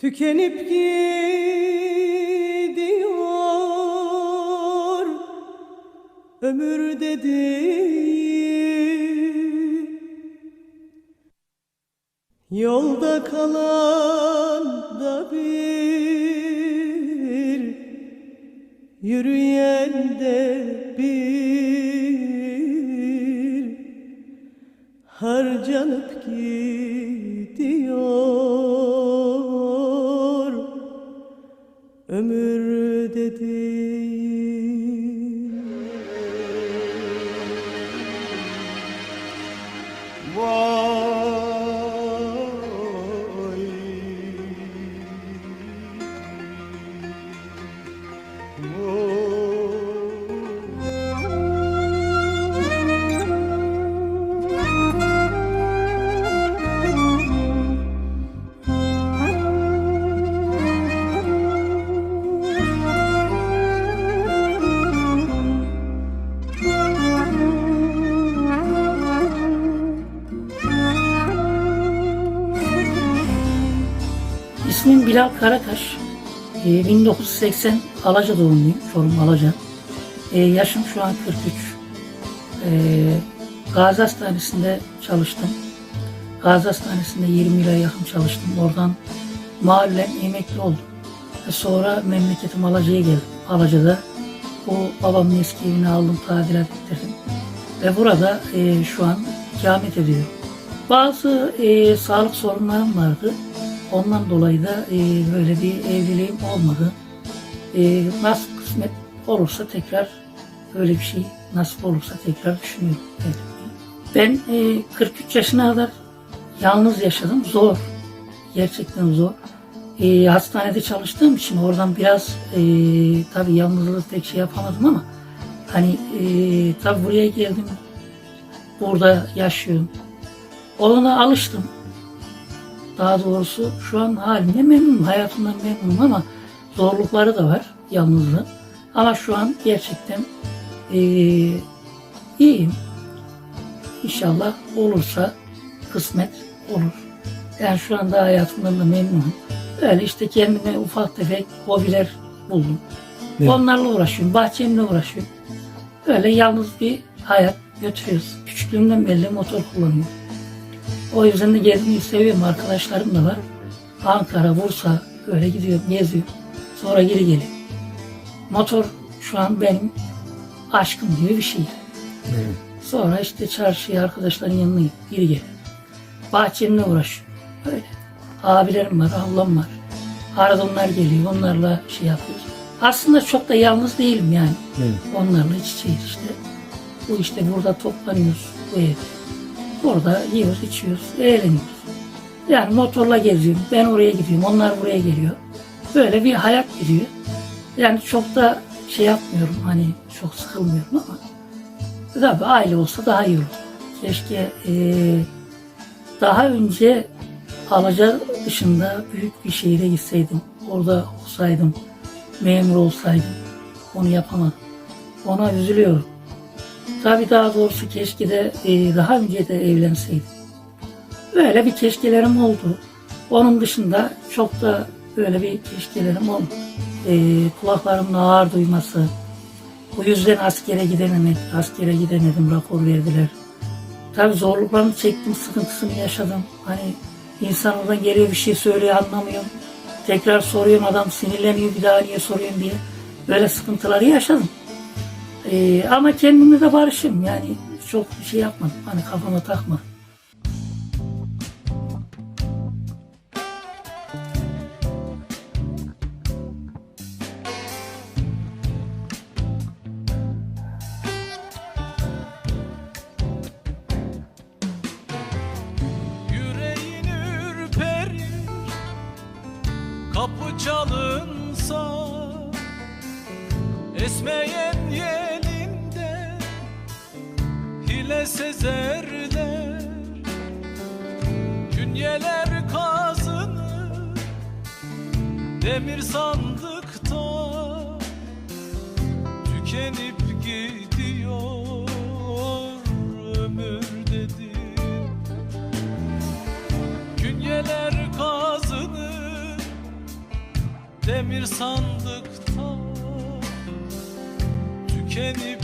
Tükenip gidiyor ömür dediğin Yolda kalan da bir Yürüyen de bir. Harcanıp Ömür dediğin Vay Bilal Karakaş. Ee, 1980 Alaca doğumluyum. Çorum Alaca. Ee, yaşım şu an 43. Ee, Gazi Hastanesi'nde çalıştım. Gazi Hastanesi'nde 20 yıla yakın çalıştım. Oradan mahallen emekli oldum. Sonra memleketim Alaca'ya geldim. Alaca'da bu babamın eski evini aldım, tadilat ettirdim. Ve burada e, şu an ikamet ediyorum. Bazı e, sağlık sorunlarım vardı. Ondan dolayı da e, böyle bir evliliğim olmadı. E, nasıl kısmet olursa tekrar öyle bir şey nasip olursa tekrar düşünüyorum. Ben e, 43 yaşına kadar yalnız yaşadım. Zor. Gerçekten zor. E, hastanede çalıştığım için oradan biraz e, tabii yalnızlığı pek şey yapamadım ama hani e, tabii buraya geldim. Burada yaşıyorum. Olana alıştım. Daha doğrusu şu an halimde memnunum. Hayatımdan memnunum ama zorlukları da var yalnızlığın. Ama şu an gerçekten eee, iyiyim. İnşallah olursa kısmet olur. Yani şu anda hayatımdan da memnunum. Böyle işte kendime ufak tefek hobiler buldum. Evet. Onlarla uğraşıyorum. Bahçemle uğraşıyorum. Böyle yalnız bir hayat götürüyoruz. Küçüklüğümden beri motor kullanıyorum. O yüzden de gezmeyi seviyorum. Arkadaşlarım da var. Ankara, Bursa böyle gidiyorum, geziyorum. Sonra geri geliyorum. Motor şu an benim aşkım gibi bir şey. Evet. Sonra işte çarşıya arkadaşların yanına gidip geri geliyorum. Bahçemle uğraşıyorum. Böyle. Abilerim var, ablam var. Arada onlar geliyor, onlarla şey yapıyoruz. Aslında çok da yalnız değilim yani. Evet. Onlarla iç içeyiz işte. Bu işte burada toplanıyoruz bu evde. Burada yiyoruz, içiyoruz, eğleniyoruz. Yani motorla geziyorum. Ben oraya gidiyorum, onlar buraya geliyor. Böyle bir hayat gidiyor. Yani çok da şey yapmıyorum hani çok sıkılmıyorum ama tabii aile olsa daha iyi olur. Keşke eee, daha önce Alaca dışında büyük bir şehire gitseydim. Orada olsaydım, memur olsaydım. Onu yapamadım. Ona üzülüyorum. Tabii daha doğrusu keşke de e, daha önce de evlenseydim. Böyle bir keşkelerim oldu. Onun dışında çok da böyle bir keşkelerim oldu. E, kulaklarımın ağır duyması. Bu yüzden askere gidememek, askere gidemedim rapor verdiler. Tabii zorluklarını çektim, sıkıntısını yaşadım. Hani insan oradan geliyor bir şey söylüyor anlamıyorum. Tekrar soruyorum adam sinirleniyor bir daha niye soruyorum diye. Böyle sıkıntıları yaşadım. Ee, ama kendimle de barışım yani çok bir şey yapmadım. Hani kafama takma. Yüreğin ürperir Kapı çalınsa Esmeyen yelinde Hile sezerler Künyeler kazınır Demir sandıkta Tükenip gidiyor ömür dedim Künyeler kazınır demir sandıkta tükenip